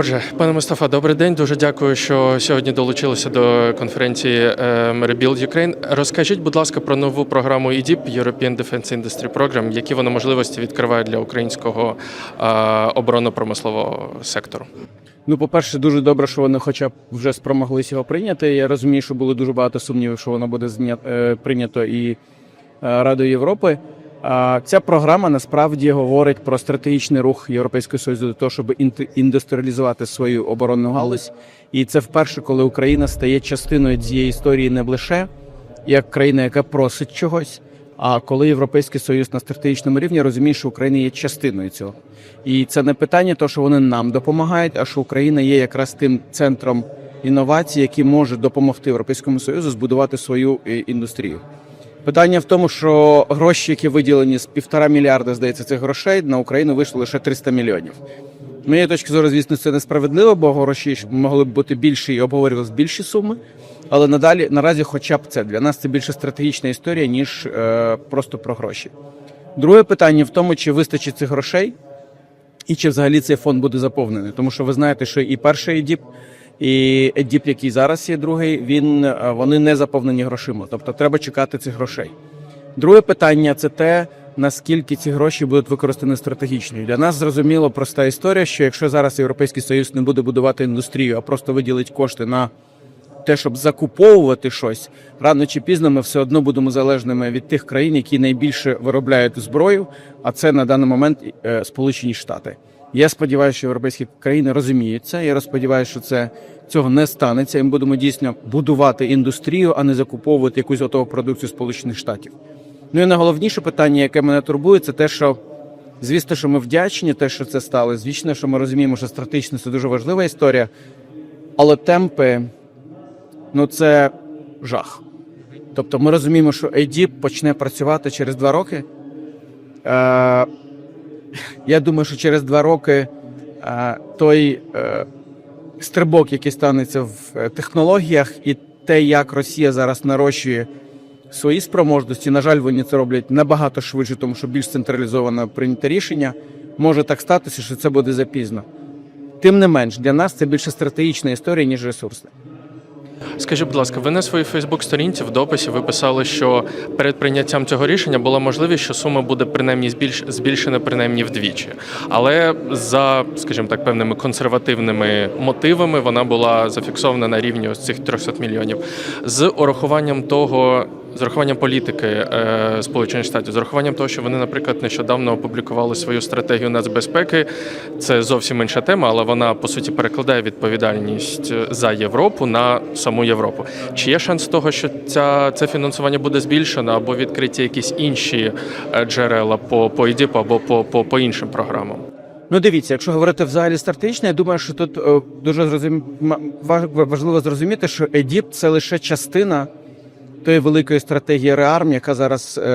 Отже, пане Мустафа, добрий день. Дуже дякую, що сьогодні долучилися до конференції е, Rebuild Ukraine. Розкажіть, будь ласка, про нову програму EDIP, European Defense Industry Program, які вона можливості відкриває для українського е, оборонно-промислового сектору. Ну, по-перше, дуже добре, що вони хоча б вже спромоглися його прийняти. Я розумію, що було дуже багато сумнівів, що воно буде е, прийнято і Радою Європи. Ця програма насправді говорить про стратегічний рух Європейського Союзу до того, щоб індустріалізувати свою оборонну галузь. І це вперше, коли Україна стає частиною цієї історії не лише як країна, яка просить чогось. А коли Європейський Союз на стратегічному рівні розуміє, що Україна є частиною цього. І це не питання, то що вони нам допомагають, а що Україна є якраз тим центром інновацій, який може допомогти Європейському Союзу збудувати свою е, індустрію. Питання в тому, що гроші, які виділені з півтора мільярда, здається, цих грошей на Україну вийшло лише 300 мільйонів. Моєї точки зору, звісно, це несправедливо, бо гроші могли б бути більші і обговорювалися більші суми. Але надалі наразі, хоча б це для нас це більше стратегічна історія, ніж е, просто про гроші. Друге питання в тому, чи вистачить цих грошей, і чи взагалі цей фонд буде заповнений. Тому що ви знаєте, що і перший ЕДІП, і ЕДІП, який зараз є другий, він е, вони не заповнені грошима. Тобто треба чекати цих грошей. Друге питання це те, наскільки ці гроші будуть використані стратегічно. Для нас зрозуміло проста історія, що якщо зараз Європейський Союз не буде будувати індустрію, а просто виділить кошти на те, щоб закуповувати щось, рано чи пізно ми все одно будемо залежними від тих країн, які найбільше виробляють зброю, а це на даний момент е, Сполучені Штати. Я сподіваюся, що європейські країни розуміють це. Я сподіваюся, що це цього не станеться. І ми будемо дійсно будувати індустрію, а не закуповувати якусь готову продукцію Сполучених Штатів. Ну і найголовніше питання, яке мене турбує, це те, що звісно, що ми вдячні, те, що це стало. Звісно, що ми розуміємо, що стратегічно це дуже важлива історія, але темпи ну це жах. Тобто ми розуміємо, що AD почне працювати через два роки. Е, я думаю, що через два роки той е, стрибок, який станеться в е, технологіях, і те, як Росія зараз нарощує свої спроможності, на жаль, вони це роблять набагато швидше, тому що більш централізовано прийняте рішення. Може так статися, що це буде запізно. Тим не менш, для нас це більше стратегічна історія, ніж ресурсна. Скажіть, будь ласка, ви на своїй Фейсбук-сторінці в дописі ви писали, що перед прийняттям цього рішення була можливість, що сума буде принаймні збільш... збільшена принаймні вдвічі. Але за, скажімо так, певними консервативними мотивами вона була зафіксована на рівні ось цих 300 мільйонів. З урахуванням того. З урахуванням політики е, Сполучених Штатів, з урахуванням того, що вони, наприклад, нещодавно опублікували свою стратегію нацбезпеки, це зовсім інша тема, але вона по суті перекладає відповідальність за Європу на саму Європу. Чи є шанс того, що ця це фінансування буде збільшено або відкриті якісь інші е, джерела по по ІДІП або по, по, по іншим програмам? Ну, дивіться, якщо говорити взагалі стратегічно, я думаю, що тут е, дуже зрозум... важливо зрозуміти, що ЕДІП це лише частина тої великої стратегії реарм, яка зараз, е,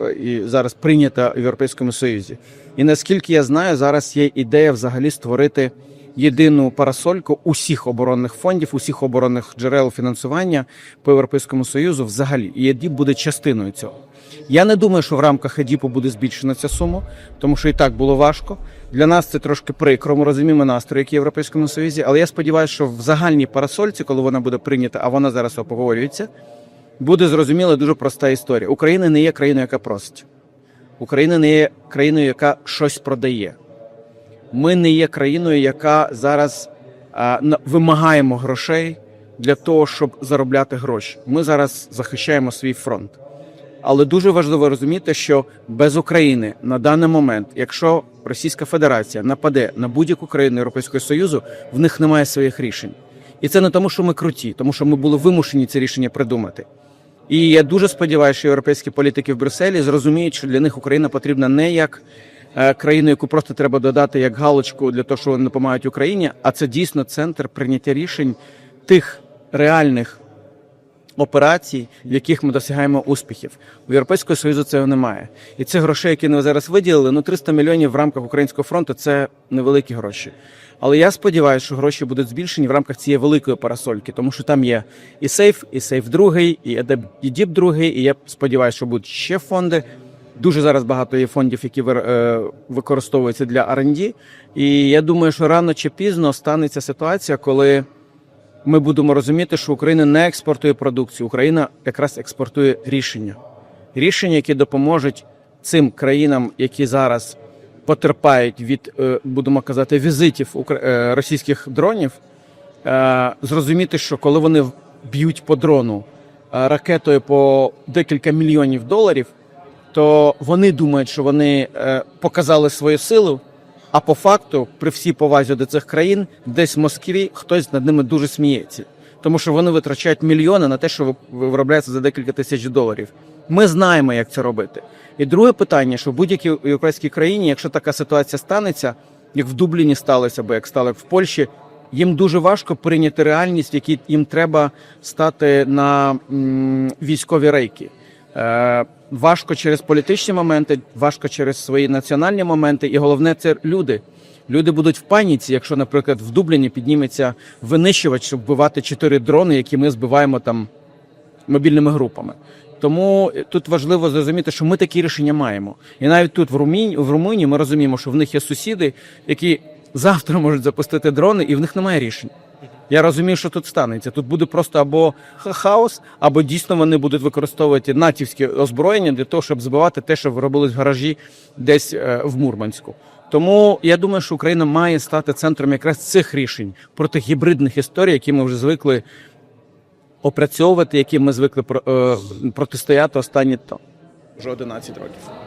е, і зараз прийнята в Європейському Союзі. І наскільки я знаю, зараз є ідея взагалі створити єдину парасольку усіх оборонних фондів, усіх оборонних джерел фінансування по Європейському Союзу взагалі. І ЕДІП буде частиною цього. Я не думаю, що в рамках ЕДІПу буде збільшена ця сума, тому що і так було важко. Для нас це трошки прикро. Ми розуміємо настрої, які в Європейському Союзі, але я сподіваюся, що в загальній парасольці, коли вона буде прийнята, а вона зараз обговорюється, буде зрозуміла дуже проста історія. Україна не є країною, яка просить. Україна не є країною, яка щось продає. Ми не є країною, яка зараз а, вимагаємо грошей для того, щоб заробляти гроші. Ми зараз захищаємо свій фронт. Але дуже важливо розуміти, що без України на даний момент, якщо Російська Федерація нападе на будь-яку країну Європейського Союзу, в них немає своїх рішень. І це не тому, що ми круті, тому що ми були вимушені ці рішення придумати. І я дуже сподіваюся, що європейські політики в Брюсселі зрозуміють, що для них Україна потрібна не як е, країну, яку просто треба додати як галочку для того, що вони допомагають Україні, а це дійсно центр прийняття рішень тих реальних операцій, в яких ми досягаємо успіхів. У Європейського Союзу цього немає. І цих грошей, які ви зараз виділили, ну 300 мільйонів в рамках українського фронту це невеликі гроші. Але я сподіваюся, що гроші будуть збільшені в рамках цієї великої парасольки, тому що там є і сейф, і сейф другий, і ЕДІП другий, і я сподіваюся, що будуть ще фонди. Дуже зараз багато є фондів, які е, використовуються для R&D. І я думаю, що рано чи пізно станеться ситуація, коли ми будемо розуміти, що Україна не експортує продукцію, Україна якраз експортує рішення. Рішення, які допоможуть цим країнам, які зараз потерпають від, е, будемо казати, візитів е, російських дронів, е, зрозуміти, що коли вони б'ють по дрону ракетою по декілька мільйонів доларів, то вони думають, що вони показали свою силу. А по факту, при всій повазі до цих країн, десь в Москві хтось над ними дуже сміється, тому що вони витрачають мільйони на те, що виробляється за декілька тисяч доларів. Ми знаємо, як це робити. І друге питання: що в будь-якій європейській країні, якщо така ситуація станеться, як в Дубліні сталося, або як стало в Польщі, їм дуже важко прийняти реальність, в якій їм треба стати на м, військові рейки. Е, важко через політичні моменти, важко через свої національні моменти, і головне це люди. Люди будуть в паніці, якщо, наприклад, в Дубліні підніметься винищувач, щоб вбивати чотири дрони, які ми збиваємо там мобільними групами. Тому тут важливо зрозуміти, що ми такі рішення маємо. І навіть тут, в Румунії, в Румунії, ми розуміємо, що в них є сусіди, які завтра можуть запустити дрони, і в них немає рішень. Я розумію, що тут станеться. Тут буде просто або хаос, або дійсно вони будуть використовувати натівське озброєння для того, щоб збивати те, що робилось в гаражі десь е, в Мурманську. Тому я думаю, що Україна має стати центром якраз цих рішень проти гібридних історій, які ми вже звикли опрацьовувати, які ми звикли про- е, протистояти останні вже 11 років.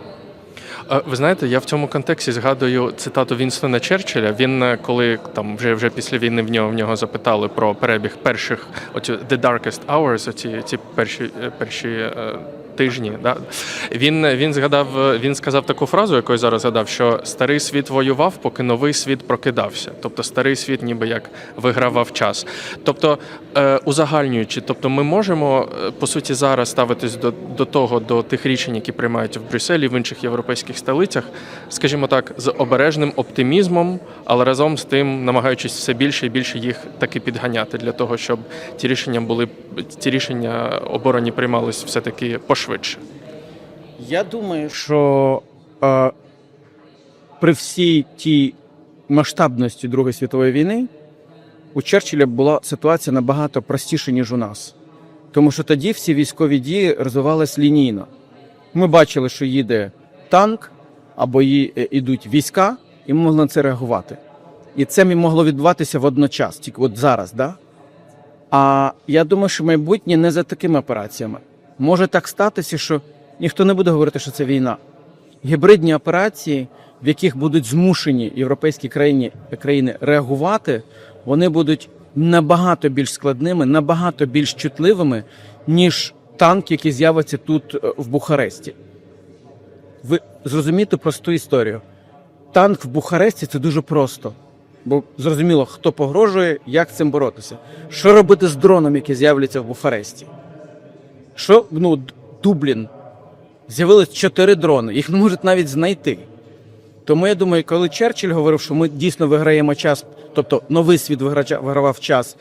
Е, Ви знаєте, я в цьому контексті згадую цитату Вінстона Черчилля. Він е, коли там вже вже після війни в нього в нього запитали про перебіг перших оці the darkest hours, оці ці перші е, перші. Тижні, да він він згадав, він сказав таку фразу, яку я зараз згадав, що старий світ воював, поки новий світ прокидався. Тобто старий світ, ніби як вигравав час. Тобто, е, узагальнюючи, тобто, ми можемо е, по суті зараз ставитись до, до того, до тих рішень, які приймають в Брюсселі, в інших європейських столицях, скажімо так, з обережним оптимізмом, але разом з тим намагаючись все більше і більше їх таки підганяти для того, щоб ті рішення були ті рішення оборонні приймались все таки пошвидше. Я думаю, що е, при всій тій масштабності Другої світової війни у Черчилля була ситуація набагато простіша, ніж у нас. Тому що тоді всі військові дії розвивались лінійно. Ми бачили, що їде танк або ї- е, йдуть війська, і ми могли на це реагувати. І це могло відбуватися водночас, тільки от зараз, да? А я думаю, що майбутнє не за такими операціями. Може так статися, що ніхто не буде говорити, що це війна. Гібридні операції, в яких будуть змушені європейські країни, країни реагувати, вони будуть набагато більш складними, набагато більш чутливими, ніж танк, який з'явиться тут е, в Бухаресті. Ви зрозумієте просту історію. Танк в Бухаресті це дуже просто. Бо зрозуміло, хто погрожує, як цим боротися. Що робити з дроном, який з'являться в Бухаресті? Що, ну, Дублін. З'явилось чотири дрони, їх не можуть навіть знайти. Тому я думаю, коли Черчилль говорив, що ми дійсно виграємо час, тобто новий світ вигравав час,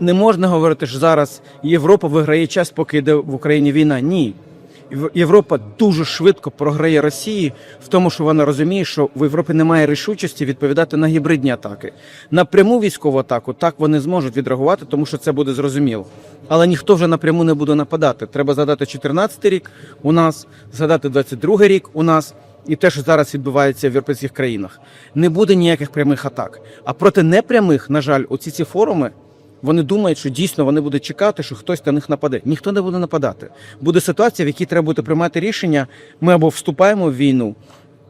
не можна говорити, що зараз Європа виграє час, поки йде в Україні війна. Ні. Єв- Європа дуже швидко програє Росії в тому, що вона розуміє, що в Європі немає рішучості відповідати на гібридні атаки. На пряму військову атаку так вони зможуть відреагувати, тому що це буде зрозуміло. Але ніхто вже напряму не буде нападати. Треба згадати 14 рік у нас, згадати 22 рік у нас. І те, що зараз відбувається в європейських країнах, не буде ніяких прямих атак. А проти непрямих, на жаль, оці ці форуми вони думають, що дійсно вони будуть чекати, що хтось на них нападе. Ніхто не буде нападати. Буде ситуація, в якій треба буде приймати рішення. Ми або вступаємо в війну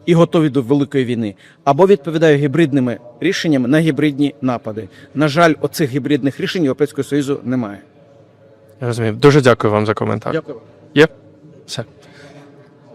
і готові до великої війни, або відповідає гібридними рішеннями на гібридні напади. На жаль, оцих гібридних рішень Європейського союзу немає. Я розумію. Дуже дякую вам за коментар. Дякую. Є? Все.